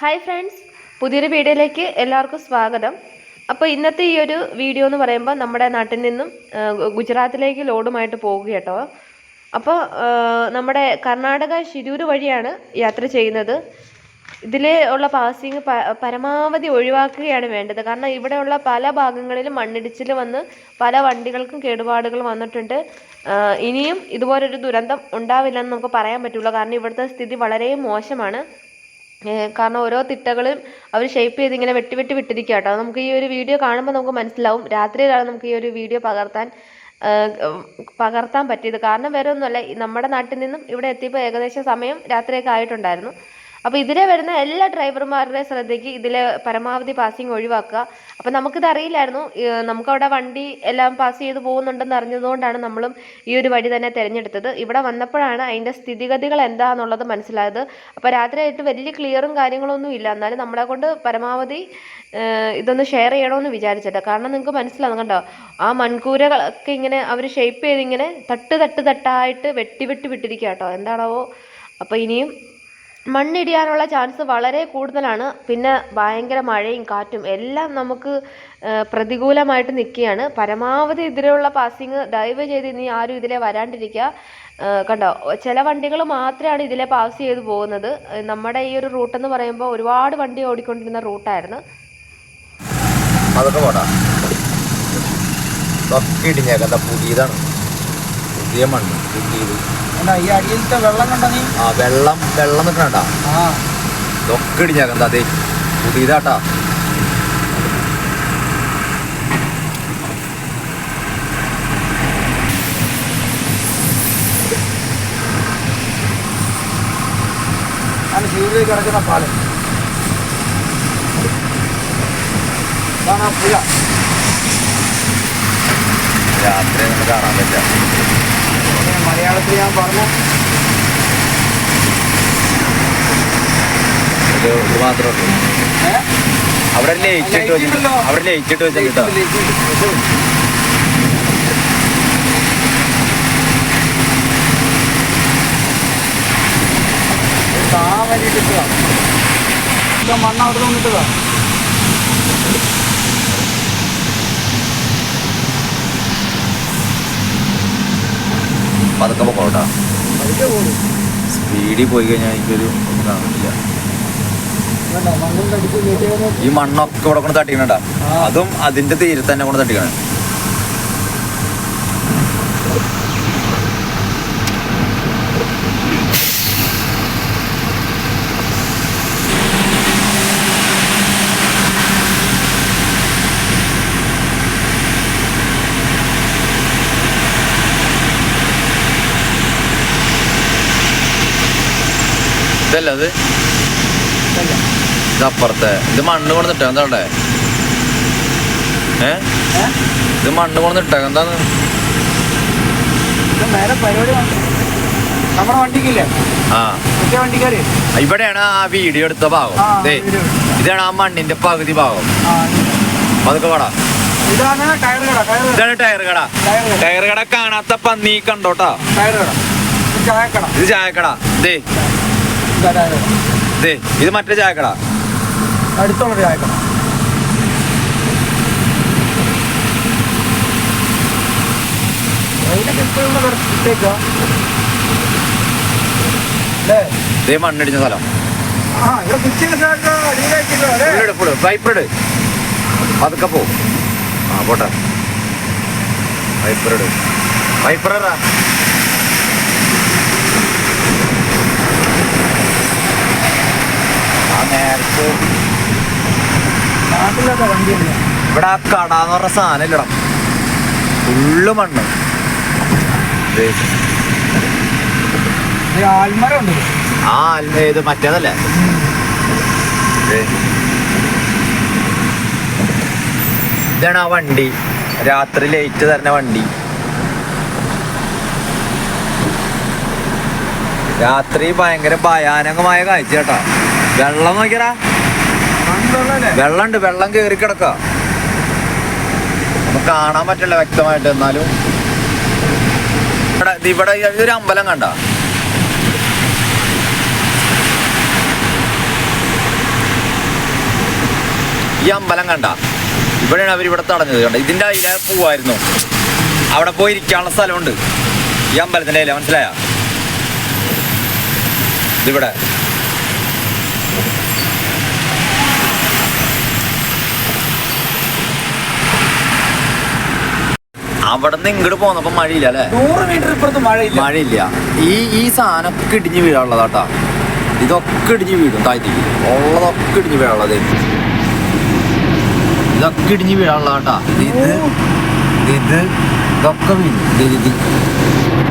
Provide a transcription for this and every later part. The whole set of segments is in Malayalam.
ഹായ് ഫ്രണ്ട്സ് പുതിയൊരു വീഡിയോയിലേക്ക് എല്ലാവർക്കും സ്വാഗതം. അപ്പോൾ ഇന്നത്തെ ഈ ഒരു വീഡിയോ എന്ന് പറയുമ്പോൾ നമ്മുടെ നാട്ടിൽ നിന്നും ഗുജറാത്തിലേക്ക് ലോഡുമായിട്ട് പോകുക കേട്ടോ. അപ്പോൾ നമ്മുടെ കർണാടക ശിരൂർ വഴിയാണ് യാത്ര ചെയ്യുന്നത്. ഇതിൽ ഉള്ള പാസിങ് പരമാവധി ഒഴിവാക്കുകയാണ് വേണ്ടത്. കാരണം ഇവിടെയുള്ള പല ഭാഗങ്ങളിലും മണ്ണിടിച്ചിൽ വന്ന് പല വണ്ടികൾക്കും കേടുപാടുകൾ വന്നിട്ടുണ്ട്. ഇനിയും ഇതുപോലൊരു ദുരന്തം ഉണ്ടാവില്ലെന്ന് നമുക്ക് പറയാൻ പറ്റുള്ളൂ. കാരണം ഇവിടുത്തെ സ്ഥിതി വളരെ മോശമാണ്. കാരണം ഓരോ തിട്ടകളും അവർ ഷേപ്പ് ചെയ്ത് ഇങ്ങനെ വെട്ടി വെട്ടി വിട്ടിരിക്കുക കേട്ടോ. നമുക്ക് ഈ ഒരു വീഡിയോ കാണുമ്പോൾ നമുക്ക് മനസ്സിലാവും. രാത്രിയിലാണ് നമുക്ക് ഈ ഒരു വീഡിയോ പകർത്താൻ പകർത്താൻ പറ്റിയത്. കാരണം വേറെ ഒന്നുമല്ല നമ്മുടെ നാട്ടിൽ നിന്നും ഇവിടെ എത്തിയപ്പോൾ ഏകദേശം സമയം രാത്രിയൊക്കെ ആയിട്ടുണ്ടായിരുന്നു. അപ്പോൾ ഇതിലെ വരുന്ന എല്ലാ ഡ്രൈവർമാരുടെ ശ്രദ്ധയ്ക്ക് ഇതിലെ പരമാവധി പാസിങ് ഒഴിവാക്കുക. അപ്പോൾ നമുക്കിത് അറിയില്ലായിരുന്നു. നമുക്കവിടെ വണ്ടി എല്ലാം പാസ് ചെയ്ത് പോകുന്നുണ്ടെന്ന് അറിഞ്ഞതുകൊണ്ടാണ് നമ്മളും ഈ ഒരു വഴി തന്നെ തിരഞ്ഞെടുത്തത്. ഇവിടെ വന്നപ്പോഴാണ് അതിന്റെ സ്ഥിതിഗതികൾ എന്താണെന്നുള്ളത് മനസ്സിലായത്. അപ്പോൾ രാത്രിയായിട്ട് വലിയ ക്ലിയറും കാര്യങ്ങളൊന്നും ഇല്ല. എന്നാലും നമ്മളെ കൊണ്ട് പരമാവധി ഇതൊന്ന് ഷെയർ ചെയ്യണമെന്ന് വിചാരിച്ചിട്ട് കാരണം നിങ്ങൾക്ക് മനസ്സിലാവും കണ്ടോ? ആ മൺകൂരകളൊക്കെ ഇങ്ങനെ അവർ ഷേപ്പ് ചെയ്ത് ഇങ്ങനെ തട്ട് തട്ട് തട്ടായിട്ട് വെട്ടി വെട്ടി വിട്ടിരിക്കുക കേട്ടോ എന്താണാവോ? അപ്പോൾ ഇനിയും മണ്ണിടിയാനുള്ള ചാൻസ് വളരെ കൂടുതലാണ്. പിന്നെ ഭയങ്കര മഴയും കാറ്റും എല്ലാം നമുക്ക് പ്രതികൂലമായിട്ട് നിൽക്കുകയാണ്. പരമാവധി ഇതിലുള്ള പാസിങ് ദയവ് ചെയ്ത് ഇനി ആരും ഇതിലെ വരാണ്ടിരിക്കുക. കണ്ടോ ചില വണ്ടികൾ മാത്രമാണ് ഇതിലെ പാസ് ചെയ്ത് പോകുന്നത്. നമ്മുടെ ഈ ഒരു റൂട്ട് എന്ന് പറയുമ്പോൾ ഒരുപാട് വണ്ടി ഓടിക്കൊണ്ടിരുന്ന റൂട്ടായിരുന്നു അതൊക്കെ പോടാ. ഇതൊക്കെ ഇടിഞ്ഞേക്കത്ത പുതിയതാണ്. പുതിയ മണ്ണ് പുതിയത് എന്നാ ഈ അടിയിലത്തെ വെള്ളം കണ്ട നീ? ആ വെള്ളം വെള്ളം നിൽക്കണട്ടാ ആ. ഇതൊക്കെ ഇടിഞ്ഞാക്കണ്ട അതെ പുതിയതാട്ടാ. ആണ് ശിവരിലേക്ക് കിടക്കുന്ന പാലം. ഇതാണ് ആ പുഴ. രാത്രി നമുക്ക് കാണാൻ പറ്റില്ല. മലയാളത്തിൽ ഞാൻ പറഞ്ഞു ഇത് മാത്രമേ? അവിടെ ലൈറ്റ് ഇട്ട് വെച്ചിട്ട് ഇല്ലല്ലോ. അവിടെ ലൈറ്റ് ഇട്ട് വെച്ചിട്ടോ ഇതിലേക്ക് ഇത്. ഇത് കാണാൻ വേണ്ടിയിട്ട് മണ്ണ് അവിടെ നിന്നിട്ടതാ പതുക്കെ പോകോട്ടാ സ്പീഡിൽ പോയി കഴിഞ്ഞാൽ എനിക്കൊരു ഒന്നും കാണില്ല ഈ മണ്ണൊക്കെ ഇവിടെ കൊണ്ട് തട്ടിക്കണട്ടാ. അതും അതിന്റെ തീരെ തന്നെ കൊണ്ട് തട്ടിക്കണേ. ഇതല്ല അത്? ഇത് അപ്പുറത്തെ. ഇത് മണ്ണ് കൊണ്ടിട്ടാ എന്താണ്ടേ ഏ? ഇത് മണ്ണ് കൊണ്ടിട്ടാ എന്താന്ന്? ഇവിടെയാണ് ആ വീഡിയോ എടുത്ത ഭാഗം. ഇതാണ് ആ മണ്ണിന്റെ പകുതി ഭാഗം. അതൊക്കെ പാടാ. ഇതാണ് ടയർ കട ടയർ കട. ഇതാണ് ടയർ കട. ടയർ കട. കാണാത്ത പന്നി കണ്ടോട്ടാ ടയർ കട. ഇത് ചായക്കട. ഇതേ ഇതാ ഇത് മറ്റേ ചായക്കട. അടുത്തുള്ള ചായക്കട. മണ്ണിടിഞ്ഞ സ്ഥലം. ഇട് പതുക്കെ പോ. ആ പോട്ടെ. വൈപ്പർ ഇട് ഇവിടെ ആ കട എന്ന് പറഞ്ഞ സാധനം ഇല്ലടാ. ഫുള്ള് മണ്ണ്. ആൽമരം ഉണ്ട് ആ അല്ല ഇത് മറ്റേതല്ലേ. ഇതാണ് ആ വണ്ടി. രാത്രി ലേറ്റ് തരുന്ന വണ്ടി. രാത്രി ഭയങ്കര ഭയാനകമായ കാഴ്ച കേട്ടാ വെള്ളം നോക്കിയടാ. മണ്ണുള്ളല്ലേ വെള്ളം കയറി കിടക്ക. നമുക്ക് കാണാൻ പറ്റില്ല വ്യക്തമായിട്ട് എന്നാലും. ഇവിടെ ഇവിടെ ഇതൊരു അമ്പലം കണ്ട. ഈ അമ്പലം കണ്ട. ഇവിടെയാണ് അവർ ഇവിടെ തടഞ്ഞത് കണ്ട ഇതിന്റെ അതിലെ പോവായിരുന്നു. അവിടെ പോയി ഇരിക്കാനുള്ള സ്ഥലമുണ്ട്. ഈ അമ്പലത്തിന്റെ അതിലെ മനസ്സിലായ? ഇതിവിടെ അവിടെ നിന്ന് ഇങ്ങോട്ട് പോന്നപ്പോ മഴയില്ല അല്ലെ നൂറ് മീറ്റർ ഇപ്പുറത്ത് മഴയില്ല. മഴയില്ല. ഈ ഈ സാധനമൊക്കെ ഇടിഞ്ഞ് വീഴാനുള്ളതാട്ടാ ഇതൊക്കെ ഇടിഞ്ഞ് വീഴും താഴ്ത്തേക്ക് ഉള്ളതൊക്കെ ഇടിഞ്ഞ് വീഴാനുള്ളത്. ഇതൊക്കെ ഇടിഞ്ഞ് വീഴാനുള്ളതാട്ടാ ഇത് ഇത് ഇതൊക്കെ വീഴും. ഇത് ഇത്.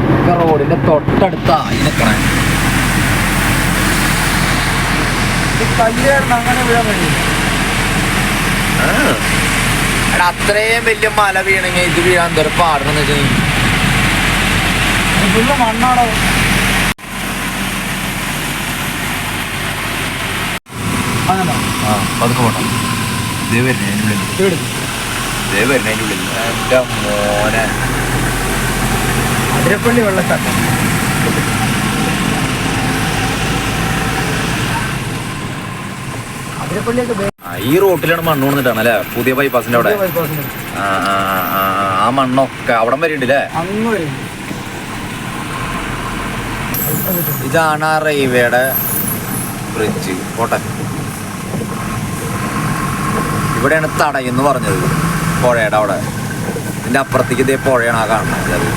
ഇതൊക്കെ റോഡിന്റെ തൊട്ടടുത്താ ഈ നിക്കണേ. അങ്ങനെ വീഴാൻ കഴിയില്ല. എടാ അത്രയും വലിയ മല വീണെങ്കിൽ ഇത് വീഴാൻ എന്തൊരു പാടണമെന്ന് വെച്ചാൽ ഫുള്ള് ആ പതുക്കെ പോട്ടെ. ഇതേ വരുന്നേ അതിന്റെ ഉള്ളിൽ. ഇതേ വരുന്നേ അതിന്റെ ഉള്ളിൽ. എന്റെ മോനെ. അതിരപ്പള്ളി വെള്ളച്ചാട്ടം. ഈ റോട്ടിലാണ് മണ്ണ് കൊണ്ടിട്ടാണ് അല്ലേ പുതിയ ബൈപ്പാസിന്റെ അവിടെ. ആ, മണ്ണൊക്കെ അവിടെ വരെ ഇതാണ് ആ റെയിൽവേയുടെ ബ്രിഡ്ജ് കോട്ടെ ഇവിടെയാണ് തടയെന്ന് പറഞ്ഞത്. പുഴയുടെ അവിടെ. ഇതിന്റെ അപ്പുറത്തേക്ക് ഇതേ പുഴയാണ് ആ കാണുന്നത്.